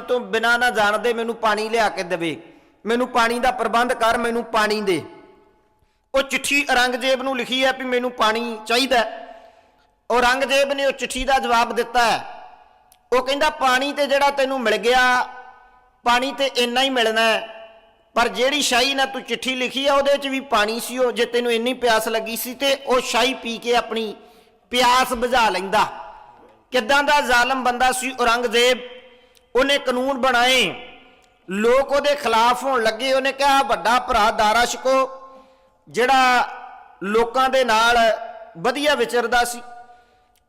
ਤੋਂ ਬਿਨਾ ਨਾ ਜਾਣਦੇ, ਮੈਨੂੰ ਪਾਣੀ ਲਿਆ ਕੇ ਦੇਵੇ। ਮੈਨੂੰ ਪਾਣੀ ਦਾ ਪ੍ਰਬੰਧ ਕਰ, ਮੈਨੂੰ ਪਾਣੀ ਦੇ। ਉਹ ਚਿੱਠੀ ਔਰੰਗਜ਼ੇਬ ਨੂੰ ਲਿਖੀ ਹੈ ਵੀ ਮੈਨੂੰ ਪਾਣੀ ਚਾਹੀਦਾ ਔਰੰਗਜ਼ੇਬ ਨੇ ਉਹ ਚਿੱਠੀ ਦਾ ਜਵਾਬ ਦਿੱਤਾ ਹੈ। ਉਹ ਕਹਿੰਦਾ, ਪਾਣੀ ਤੇ ਜਿਹੜਾ ਤੈਨੂੰ ਮਿਲ ਗਿਆ, ਪਾਣੀ ਤੇ ਇੰਨਾ ਹੀ ਮਿਲਣਾ ਹੈ। ਪਰ ਜਿਹੜੀ ਸ਼ਾਹੀ ਨਾਲ ਤੂੰ ਚਿੱਠੀ ਲਿਖੀ ਆ ਉਹਦੇ 'ਚ ਵੀ ਪਾਣੀ ਸੀ ਉਹ। ਜੇ ਤੈਨੂੰ ਇੰਨੀ ਪਿਆਸ ਲੱਗੀ ਸੀ ਤੇ ਉਹ ਸ਼ਾਹੀ ਪੀ ਕੇ ਆਪਣੀ ਪਿਆਸ ਬੁਝਾ ਲੈਂਦਾ। ਕਿੱਦਾਂ ਦਾ ਜ਼ਾਲਮ ਬੰਦਾ ਸੀ ਔਰੰਗਜ਼ੇਬ? ਉਹਨੇ ਕਾਨੂੰਨ ਬਣਾਏ। ਲੋਕ ਉਹਦੇ ਖਿਲਾਫ ਹੋਣ ਲੱਗੇ। ਉਹਨੇ ਕਿਹਾ, ਵੱਡਾ ਭਰਾ ਦਾਰਾ ਸ਼ਿਕੋ ਜਿਹੜਾ ਲੋਕਾਂ ਦੇ ਨਾਲ ਵਧੀਆ ਵਿਚਰਦਾ ਸੀ।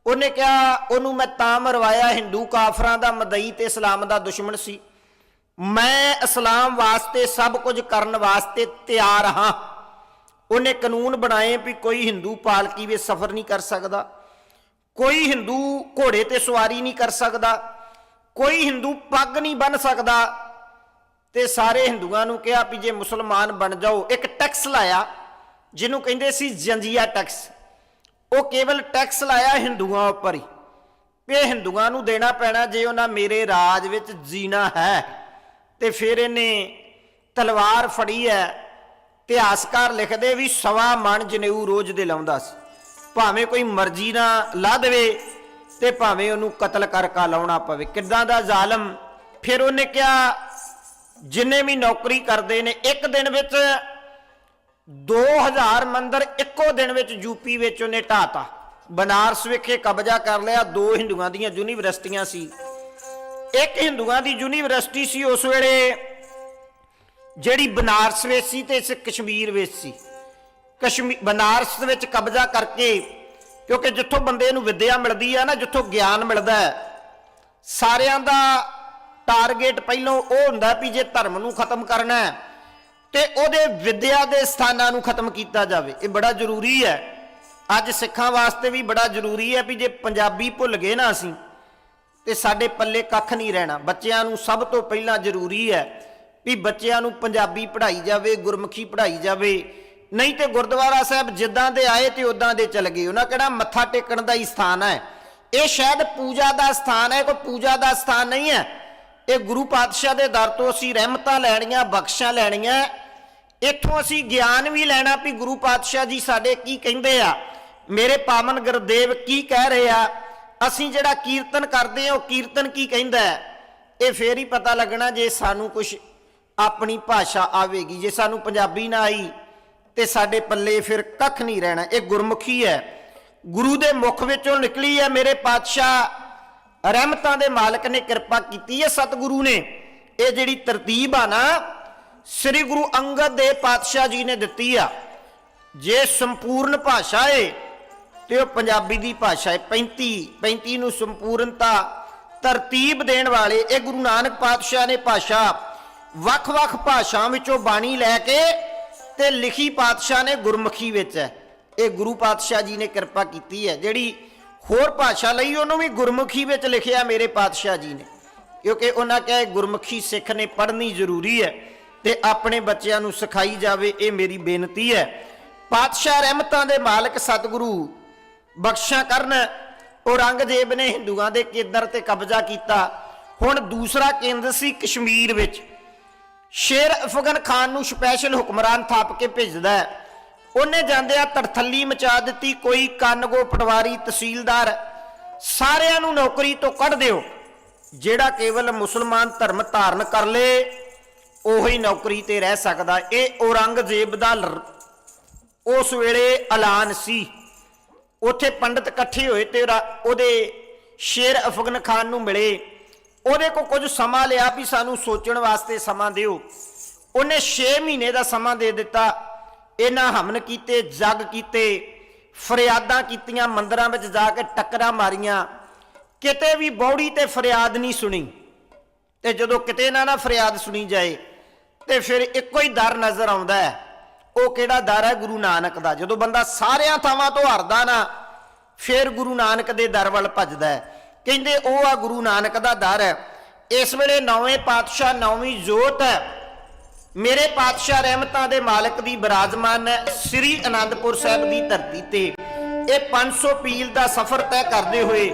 ਉਹਨੇ ਕਿਹਾ, ਉਹਨੂੰ ਮੈਂ ਤਾਂ ਮਰਵਾਇਆ, ਹਿੰਦੂ ਕਾਫਰਾਂ ਦਾ, ਮਦਈ ਤੇ ਇਸਲਾਮ ਦਾ ਦੁਸ਼ਮਣ ਸੀ। ਮੈਂ ਇਸਲਾਮ ਵਾਸਤੇ ਸਭ ਕੁਝ ਕਰਨ ਵਾਸਤੇ ਤਿਆਰ ਹਾਂ। ਉਹਨੇ ਕਾਨੂੰਨ ਬਣਾਏ ਵੀ ਕੋਈ ਹਿੰਦੂ ਪਾਲਕੀ ਵਿੱਚ ਸਫ਼ਰ ਨਹੀਂ ਕਰ ਸਕਦਾ। ਕੋਈ ਹਿੰਦੂ ਘੋੜੇ ਤੇ ਸਵਾਰੀ ਨਹੀਂ ਕਰ ਸਕਦਾ। ਕੋਈ ਹਿੰਦੂ ਪੱਗ ਨਹੀਂ ਬੰਨ ਸਕਦਾ। ਤੇ ਸਾਰੇ ਹਿੰਦੂਆਂ ਨੂੰ ਕਿਹਾ ਵੀ ਜੇ ਮੁਸਲਮਾਨ ਬਣ ਜਾਓ, ਇੱਕ ਟੈਕਸ ਲਾਇਆ, ਜਿਹਨੂੰ ਕਹਿੰਦੇ ਸੀ ਜੰਜੀਆ ਟੈਕਸ। ਉਹ ਕੇਵਲ ਟੈਕਸ ਲਾਇਆ ਹਿੰਦੂਆਂ ਉੱਪਰ ਹੀ। ਵੀ ਇਹ ਹਿੰਦੂਆਂ ਨੂੰ ਦੇਣਾ ਪੈਣਾ ਜੇ ਉਹਨਾਂ ਮੇਰੇ ਰਾਜ ਵਿੱਚ ਜੀਣਾ ਹੈ। ਤੇ ਫਿਰ ਇਹਨੇ ਤਲਵਾਰ ਫੜੀ ਹੈ। ਇਤਿਹਾਸਕਾਰ ਲਿਖਦੇ ਵੀ ਸਵਾ ਮਣ ਜਨੇਊ ਰੋਜ਼ ਦੇ ਲਾਉਂਦਾ ਸੀ। ਭਾਵੇਂ ਕੋਈ ਮਰਜ਼ੀ ਨਾ ਲਾ ਦੇਵੇ। ਤੇ ਭਾਵੇਂ ਉਹਨੂੰ ਕਤਲ ਕਰਕਾ ਲਾਉਣਾ ਪਵੇ। ਕਿੱਦਾਂ ਦਾ ਜ਼ਾਲਮ? ਫਿਰ ਉਹਨੇ ਕਿਹਾ, ਜਿੰਨੇ ਵੀ ਨੌਕਰੀ ਕਰਦੇ ਨੇ, ਇੱਕ ਦਿਨ ਵਿੱਚ 2000 ਮੰਦਰ ਇੱਕੋ ਦਿਨ ਵਿੱਚ ਯੂਪੀ ਵਿੱਚ ਉਹਨੇ ਢਾਤਾ ਬਨਾਰਸ ਵਿਖੇ ਕਬਜ਼ਾ ਕਰ ਲਿਆ, ਦੋ ਹਿੰਦੂਆਂ ਦੀਆਂ ਯੂਨੀਵਰਸਿਟੀਆਂ ਸੀ। ਇੱਕ ਹਿੰਦੂਆਂ ਦੀ ਯੂਨੀਵਰਸਿਟੀ ਸੀ ਉਸ ਵੇਲੇ, ਜਿਹੜੀ ਬਨਾਰਸ ਵਿੱਚ ਸੀ ਤੇ ਇਸ ਕਸ਼ਮੀਰ ਵਿੱਚ ਸੀ। ਕਸ਼ਮੀਰ ਬਨਾਰਸ ਵਿੱਚ ਕਬਜ਼ਾ ਕਰਕੇ ਕਿਉਂਕਿ ਜਿੱਥੋਂ ਬੰਦੇ ਨੂੰ ਵਿੱਦਿਆ ਮਿਲਦੀ ਹੈ ਨਾ, ਜਿੱਥੋਂ ਗਿਆਨ ਮਿਲਦਾ ਹੈ, ਸਾਰਿਆਂ ਦਾ ਟਾਰਗੇਟ ਪਹਿਲਾਂ ਉਹ ਹੁੰਦਾ ਵੀ ਜੇ ਧਰਮ ਨੂੰ ਖਤਮ ਕਰਨਾ ਹੈ, ਤੇ ਉਹਦੇ ਵਿੱਦਿਆ ਦੇ ਸਥਾਨਾਂ ਨੂੰ ਖਤਮ ਕੀਤਾ ਜਾਵੇ। ਇਹ ਬੜਾ ਜ਼ਰੂਰੀ ਹੈ। ਅੱਜ ਸਿੱਖਾਂ ਵਾਸਤੇ ਵੀ ਬੜਾ ਜ਼ਰੂਰੀ ਹੈ ਵੀ ਜੇ ਪੰਜਾਬੀ ਭੁੱਲ ਗਏ ਨਾ ਅਸੀਂ, ਤੇ ਸਾਡੇ ਪੱਲੇ ਕੱਖ ਨਹੀਂ ਰਹਿਣਾ। ਬੱਚਿਆਂ ਨੂੰ ਸਭ ਤੋਂ ਪਹਿਲਾਂ ਜ਼ਰੂਰੀ ਹੈ ਵੀ ਬੱਚਿਆਂ ਨੂੰ ਪੰਜਾਬੀ ਪੜ੍ਹਾਈ ਜਾਵੇ, ਗੁਰਮੁਖੀ ਪੜ੍ਹਾਈ ਜਾਵੇ ਨਹੀਂ ਤੇ ਗੁਰਦੁਆਰਾ ਸਾਹਿਬ ਜਿੱਦਾਂ ਦੇ ਆਏ ਤੇ ਉਦਾਂ ਦੇ ਚਲ ਗਏ। ਉਹਨਾਂ ਕਿਹੜਾ ਮੱਥਾ ਟੇਕਣ ਦਾ ਹੀ ਸਥਾਨ ਹੈ। ਇਹ ਸ਼ਾਇਦ ਪੂਜਾ ਦਾ ਸਥਾਨ ਹੈ ਕੋਈ ਪੂਜਾ ਦਾ ਸਥਾਨ ਨਹੀਂ ਹੈ। ਇਹ ਗੁਰੂ ਪਾਤਸ਼ਾਹ ਦੇ ਦਰ ਤੋਂ ਅਸੀਂ ਰਹਿਮਤਾਂ ਲੈਣੀਆਂ ਬਖਸ਼ਾਂ ਲੈਣੀਆਂ। ਇੱਥੋਂ ਅਸੀਂ ਗਿਆਨ ਵੀ ਲੈਣਾ ਵੀ ਗੁਰੂ ਪਾਤਸ਼ਾਹ ਜੀ ਸਾਡੇ ਕੀ ਕਹਿੰਦੇ ਆ। ਮੇਰੇ ਪਾਵਨ ਗੁਰਦੇਵ ਕੀ ਕਹਿ ਰਹੇ ਆ? ਅਸੀਂ ਜਿਹੜਾ ਕੀਰਤਨ ਕਰਦੇ ਆ ਉਹ ਕੀਰਤਨ ਕੀ ਕਹਿੰਦਾ ਹੈ? ਇਹ ਫੇਰ ਹੀ ਪਤਾ ਲੱਗਣਾ ਜੇ ਸਾਨੂੰ ਕੁਝ ਆਪਣੀ ਭਾਸ਼ਾ ਆਵੇਗੀ, ਜੇ ਸਾਨੂੰ ਪੰਜਾਬੀ ਨਾ ਆਈ ਤੇ ਸਾਡੇ ਪੱਲੇ ਫਿਰ ਕੱਖ ਨਹੀਂ ਰਹਿਣਾ। ਇਹ ਗੁਰਮੁਖੀ ਹੈ। ਗੁਰੂ ਦੇ ਮੁਖ ਵਿੱਚੋਂ ਨਿਕਲੀ ਹੈ ਮੇਰੇ ਪਾਤਸ਼ਾਹ। ਰਹਿਮਤਾਂ ਦੇ ਮਾਲਕ ਨੇ ਕਿਰਪਾ ਕੀਤੀ ਹੈ ਸਤਿਗੁਰੂ ਨੇ। ਇਹ ਜਿਹੜੀ ਤਰਤੀਬ ਆ ਨਾ, ਸ੍ਰੀ ਗੁਰੂ ਅੰਗਦ ਦੇਵ ਪਾਤਸ਼ਾਹ ਜੀ ਨੇ ਦਿੱਤੀ ਆ। ਜੇ ਸੰਪੂਰਨ ਭਾਸ਼ਾ ਏ, ਤੇ ਉਹ ਪੰਜਾਬੀ ਦੀ ਭਾਸ਼ਾ ਹੈ 35 35 ਨੂੰ ਸੰਪੂਰਨਤਾ, ਤਰਤੀਬ ਦੇਣ ਵਾਲੇ ਇਹ ਗੁਰੂ ਨਾਨਕ ਪਾਤਸ਼ਾਹ ਨੇ ਭਾਸ਼ਾ। ਵੱਖ-ਵੱਖ ਭਾਸ਼ਾਵਾਂ ਵਿੱਚੋਂ ਬਾਣੀ ਲੈ ਕੇ ਤੇ ਲਿਖੀ ਪਾਤਸ਼ਾਹ ਨੇ ਗੁਰਮੁਖੀ ਵਿੱਚ ਹੈ। ਇਹ ਗੁਰੂ ਪਾਤਸ਼ਾਹ ਜੀ ਨੇ ਕਿਰਪਾ ਕੀਤੀ ਹੈ। ਜਿਹੜੀ ਹੋਰ ਭਾਸ਼ਾ ਲਈ ਉਹਨੂੰ ਵੀ ਗੁਰਮੁਖੀ ਵਿੱਚ ਲਿਖਿਆ ਮੇਰੇ ਪਾਤਸ਼ਾਹ ਜੀ ਨੇ। ਕਿਉਂਕਿ ਉਹਨਾਂ ਕਹੇ ਗੁਰਮੁਖੀ ਸਿੱਖ ਨੇ ਪੜ੍ਹਨੀ ਜ਼ਰੂਰੀ ਹੈ ਤੇ ਆਪਣੇ ਬੱਚਿਆਂ ਨੂੰ ਸਿਖਾਈ ਜਾਵੇ, ਇਹ ਮੇਰੀ ਬੇਨਤੀ ਹੈ। ਪਾਤਸ਼ਾਹ ਰਹਿਮਤਾਂ ਦੇ ਮਾਲਕ ਸਤਿਗੁਰੂ ਬਖਸ਼ਾ ਕਰਨ ਔਰੰਗਜ਼ੇਬ ਨੇ ਹਿੰਦੂਆਂ ਦੇ ਕੇਂਦਰ ਤੇ ਕਬਜ਼ਾ ਕੀਤਾ। ਹੁਣ ਦੂਸਰਾ ਕੇਂਦਰ ਸੀ ਕਸ਼ਮੀਰ ਵਿੱਚ। ਸ਼ੇਰ ਅਫਗਨ ਖਾਨ ਨੂੰ ਸਪੈਸ਼ਲ ਹੁਕਮਰਾਨ ਥਾਪ ਕੇ ਭੇਜਦਾ ਹੈ। ਉਹਨੇ ਜਾਂਦਿਆਂ ਤੜਥੱਲੀ ਮਚਾ ਦਿੱਤੀ, ਕੋਈ ਕੰਨਗੋ ਪਟਵਾਰੀ ਤਹਿਸੀਲਦਾਰ ਸਾਰਿਆਂ ਨੂੰ ਨੌਕਰੀ ਤੋਂ ਕੱਢ ਦਿਓ, ਜਿਹੜਾ ਕੇਵਲ ਮੁਸਲਮਾਨ ਧਰਮ ਧਾਰਨ ਕਰ ਲੇ, ਉਹੀ ਨੌਕਰੀ ਤੇ ਰਹਿ ਸਕਦਾ। ਇਹ ਔਰੰਗਜ਼ੇਬ ਦਾ ਉਸ ਵੇਲੇ ਐਲਾਨ ਸੀ। ਉੱਥੇ ਪੰਡਤ ਇਕੱਠੇ ਹੋਏ ਤੇ ਰਾ- ਉਹਦੇ ਸ਼ੇਰ ਅਫਗਨ ਖਾਨ ਨੂੰ ਮਿਲੇ। ਉਹਦੇ ਕੋ ਕੁਝ ਸਮਾਂ ਲਿਆ ਵੀ ਸਾਨੂੰ ਸੋਚਣ ਵਾਸਤੇ ਸਮਾਂ ਦਿਓ। ਉਹਨੇ 6 ਮਹੀਨੇ ਦਾ ਸਮਾਂ ਦੇ ਦਿੱਤਾ। ਇਹਨਾਂ ਹਮਨ ਕੀਤੇ, ਜੱਗ ਕੀਤੇ, ਫਰਿਆਦਾਂ ਕੀਤੀਆਂ, ਮੰਦਰਾਂ ਵਿੱਚ ਜਾ ਕੇ ਟੱਕਰਾਂ ਮਾਰੀਆਂ। ਕਿਤੇ ਵੀ ਬੌੜੀ ਤੇ ਫਰਿਆਦ ਨਹੀਂ ਸੁਣੀ। ਤੇ ਜਦੋਂ ਕਿਤੇ ਨਾ ਨਾ ਫਰਿਆਦ ਸੁਣੀ ਜਾਏ, ਤੇ ਫਿਰ ਇੱਕੋ ਹੀ ਦਰ ਨਜ਼ਰ ਆਉਂਦਾ ਹੈ। ਉਹ ਕਿਹੜਾ ਦਰ ਹੈ? ਗੁਰੂ ਨਾਨਕ ਦਾ। ਜਦੋਂ ਬੰਦਾ ਸਾਰਿਆਂ ਥਾਵਾਂ ਤੋਂ ਹਰਦਾ ਨਾ, ਫਿਰ ਗੁਰੂ ਨਾਨਕ ਦੇ ਦਰ ਵੱਲ ਭੱਜਦਾ ਹੈ। ਕਹਿੰਦੇ ਉਹ ਆ ਗੁਰੂ ਨਾਨਕ ਦਾ ਦਰ ਹੈ। ਇਸ ਵੇਲੇ ਨੌਵੇਂ ਪਾਤਸ਼ਾਹ, ਨੌਵੀਂ ਜੋਤ ਹੈ। ਮੇਰੇ ਪਾਤਸ਼ਾਹ ਰਹਿਮਤਾਂ ਦੇ ਮਾਲਕ ਦੀ ਬਿਰਾਜਮਾਨ ਹੈ ਸ੍ਰੀ ਅਨੰਦਪੁਰ ਸਾਹਿਬ ਦੀ ਧਰਤੀ ਤੇ। ਇਹ 500 ਪੀਲ ਦਾ ਸਫ਼ਰ ਤੈਅ ਕਰਦੇ ਹੋਏ,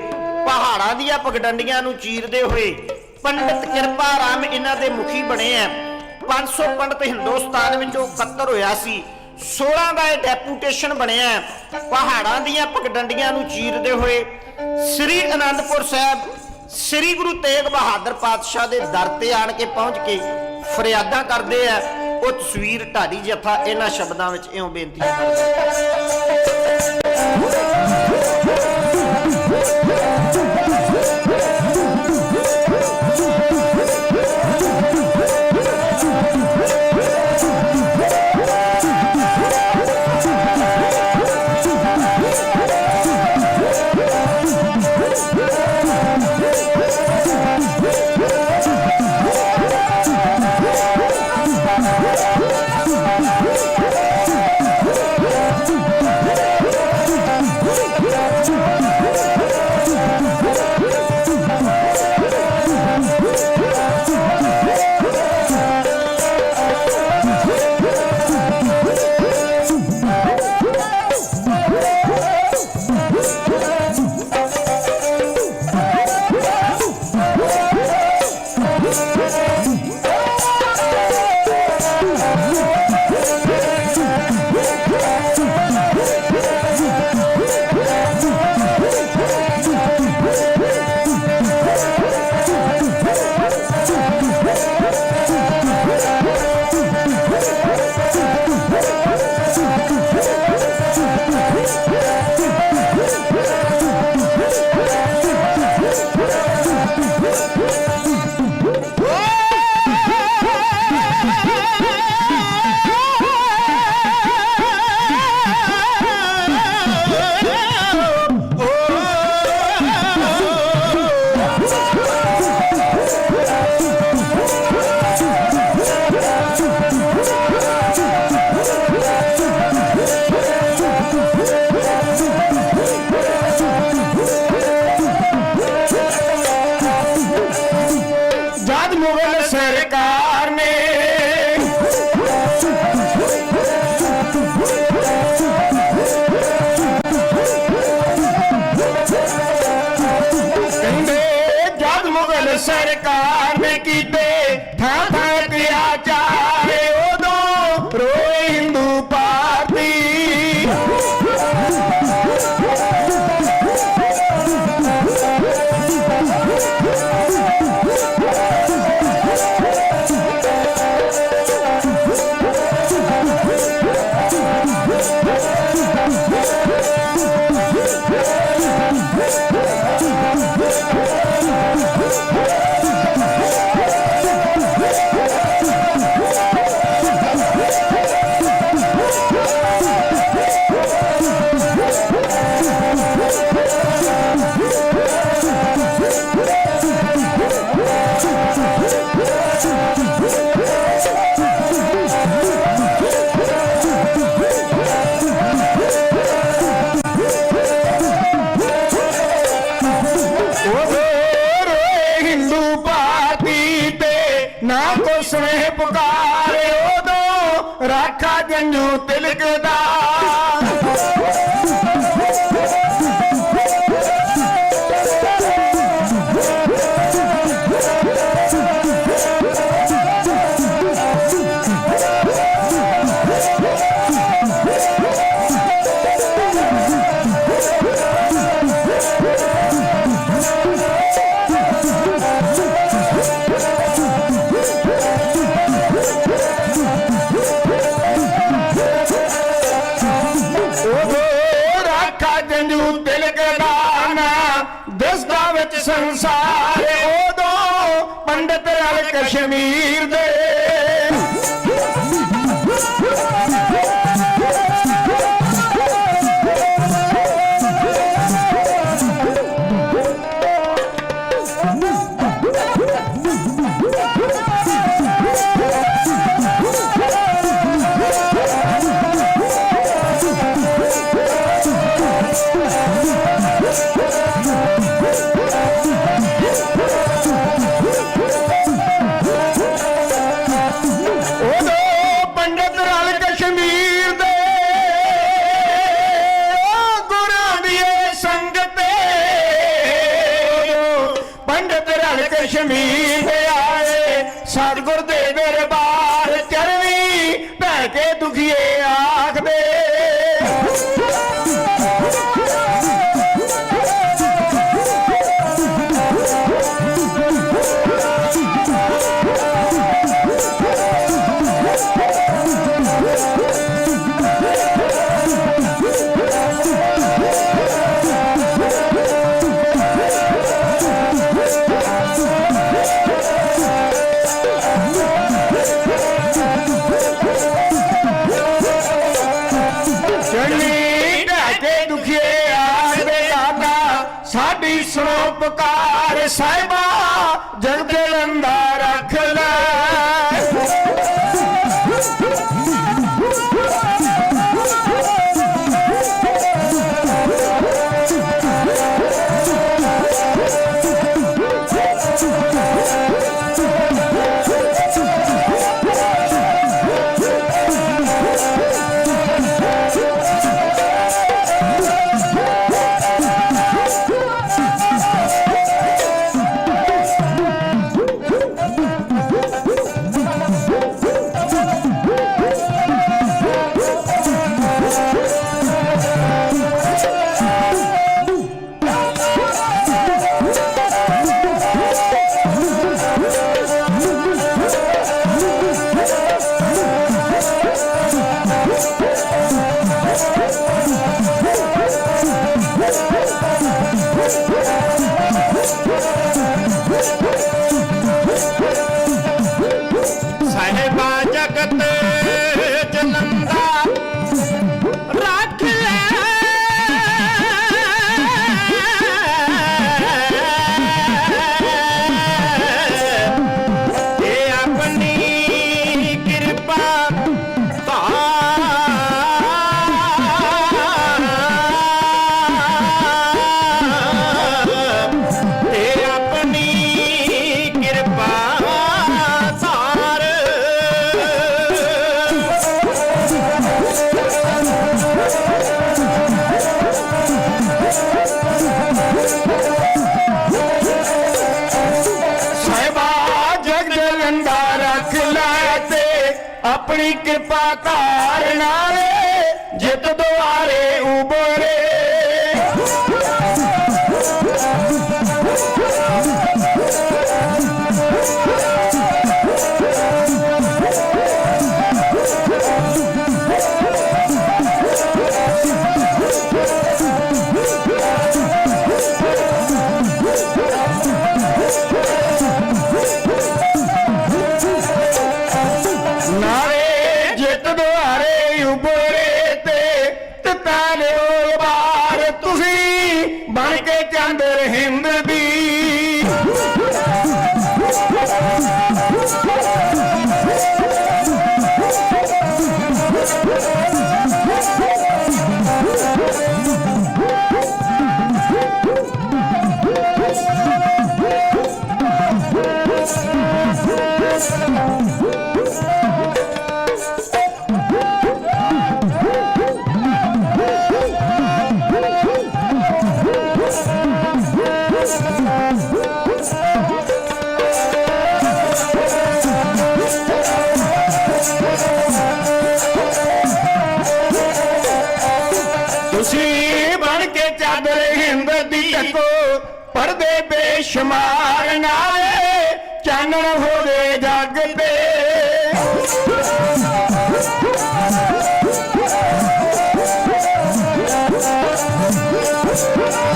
ਪਹਾੜਾਂ ਦੀਆਂ ਪਗਡੰਡੀਆਂ ਨੂੰ ਚੀਰਦੇ ਹੋਏ, ਪੰਡਿਤ ਕਿਰਪਾ ਰਾਮ ਇਹਨਾਂ ਦੇ ਮੁਖੀ ਬਣੇ ਆ 500 ਪੰਡਿਤ ਹਿੰਦੁਸਤਾਨ ਵਿੱਚੋਂ ਇਕੱਤਰ ਹੋਇਆ ਸੀ। 16 ਦਾ ਇਹ ਡੈਪੂਟੇਸ਼ਨ ਬਣਿਆ ਪਹਾੜਾਂ ਦੀਆਂ ਪਗਡੰਡੀਆਂ ਨੂੰ ਚੀਰਦੇ ਹੋਏ ਸ੍ਰੀ ਅਨੰਦਪੁਰ ਸਾਹਿਬ, ਸ੍ਰੀ ਗੁਰੂ ਤੇਗ ਬਹਾਦਰ ਪਾਤਸ਼ਾਹ ਦੇ ਦਰ ਤੇ ਆਣ ਕੇ ਪਹੁੰਚ ਕੇ ਫਰਿਆਦਾਂ ਕਰਦੇ ਆ, ਉਹ ਤਸਵੀਰ ਢਾਡੀ ਜਥਾ ਇਹਨਾਂ ਸ਼ਬਦਾਂ ਵਿੱਚ ਇਉਂ ਬੇਨਤੀ ਕਰਦਾ ਰਾਖਾ ਜੰਜੂ ਤਿਲਕ ਦਾ ਜੰਜੂ ਤਿਲਕ ਦਾ ਨਾ ਵਿੱਚ ਸੰਸਾਰ ਉਦੋਂ ਪੰਡਤ ਰਲ ਕਸ਼ਮੀਰ ਦੇ Cadê do Vieira? ਸੁਣੋ ਪੁਕਾਰ ਸਾਹਿਬਾ ਜਗ ਦੇ ਲੰਦਾ ਰੱਖ ਲੈ। ਆਪਣੀ ਕਿਰਪਾ ਧਾਰ ਨਾਲੇ ਜਿੱਤ ਦੁਆਰੇ ਉਬਰੇ ਤੁਸੀਂ ਬਣ ਕੇ ਚਾਦਰ ਹਿੰਦ ਦੀ ਟਕੋ ਪਰਦੇ ਬੇਸ਼ੁਮਾਰ ਨਾਲੇ ਚਾਨਣ ਹੋਵੇ ਜੱਗ ਤੇ ਨਾਲੇ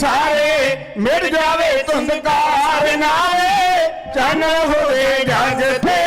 ਸਾਰੇ ਮਿਟ ਜਾਵੇ ਧੁੰਦਕਾਰ ਨਾਲੇ ਚਾਨਣ ਹੋਵੇ ਜੱਗ ਤੇ